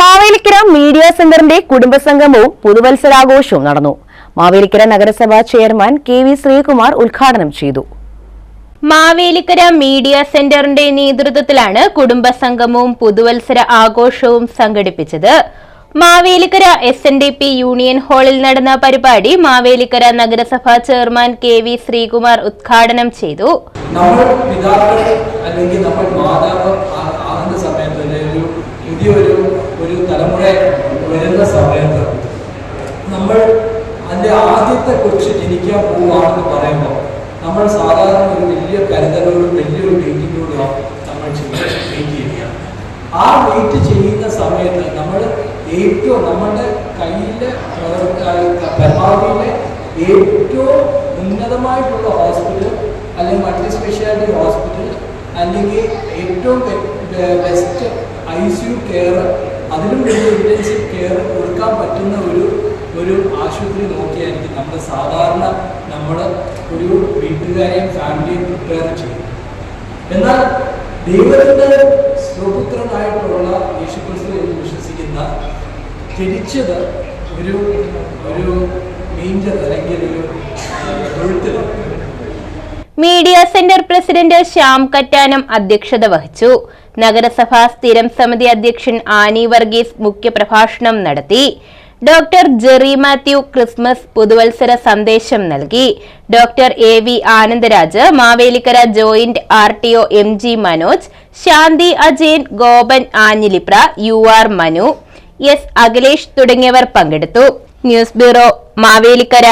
Mavelikkara media സെന്ററിന്റെ കുടുംബസംഗമവും പുതുവത്സരാഘോഷവും നടന്നു. മാവേലിക്കര നഗരസഭാ ചെയർമാൻ കെ വി ശ്രീകുമാർ ഉദ്ഘാടനം ചെയ്തു. മാവേലിക്കര മീഡിയ സെന്ററിന്റെ നേതൃത്വത്തിലാണ് കുടുംബസംഗമവും പുതുവത്സര ആഘോഷവും സംഘടിപ്പിച്ചത്. Mavelikkara S N D P union ഹാളിൽ നടന്ന പരിപാടി മാവേലിക്കര നഗരസഭാ ചെയർമാൻ കെ വി ശ്രീകുമാർ ഉദ്ഘാടനം ചെയ്തു. നമ്മൾ പിതാക്കൾ അല്ലെങ്കിൽ നമ്മൾ മാതാവ് ആ- ആകുന്ന സമയത്ത് അല്ലെങ്കിൽ ഒരു പുതിയൊരു ഒരു തലമുറ വരുന്ന സമയത്ത് നമ്മൾ അതിന്റെ ആദ്യത്തെ കൊച്ച് ജനിക്കാൻ പോവുകയാണെന്ന് പറയുമ്പോൾ നമ്മൾ സാധാരണ ഒരു വലിയ കരുതലോടും വലിയൊരു വെയിറ്റിനോടും നമ്മൾ വെയിറ്റ് ആ വെയിറ്റ് ചെയ്യുന്ന സമയത്ത് നമ്മൾ ഏറ്റവും നമ്മുടെ കയ്യിലെ പരമാവധിയിലെ ഏറ്റവും ഉന്നതമായിട്ടുള്ള ഹോസ്പിറ്റൽ അല്ലെങ്കിൽ മൾട്ടി സ്പെഷ്യാലിറ്റി ഹോസ്പിറ്റൽ അല്ലെങ്കിൽ ഏറ്റവും best I C U care അതിലും വലിയ ഇന്റൻസീവ് കെയർ കൊടുക്കാൻ പറ്റുന്ന ഒരു ആശുപത്രി നോക്കിയായിരിക്കും. നമ്മൾ സാധാരണ നമ്മൾ ഒരു വീട്ടുകാരെയും ഫാമിലിയും പ്രിപ്പയർ ചെയ്യും. എന്നാൽ ദൈവത്തിന്റെ സ്വപുത്രനായിട്ടുള്ള യേശുക്രിസ്തു എന്ന് വിശ്വസിക്കുന്ന തിരിച്ചത് ഒരു ഒരു മീഞ്ചർ അല്ലെങ്കിൽ ഒരു തൊഴുത്തിൽ media centre president Shyam Kattanam അധ്യക്ഷത വഹിച്ചു. നഗരസഭാ സ്ഥിരം സമിതി അധ്യക്ഷൻ ആനി വർഗീസ് മുഖ്യപ്രഭാഷണം നടത്തി. ഡോക്ടർ ജെറി മാത്യു ക്രിസ്മസ് പുതുവത്സര സന്ദേശം നൽകി. Doctor A V Anandaraj Mavelikkara joint R T O M G Manoj Shanthi Ajayan Gopan Anjilipra U R Manu S Akhilesh തുടങ്ങിയവർ പങ്കെടുത്തു. News bureau Mavelikkara.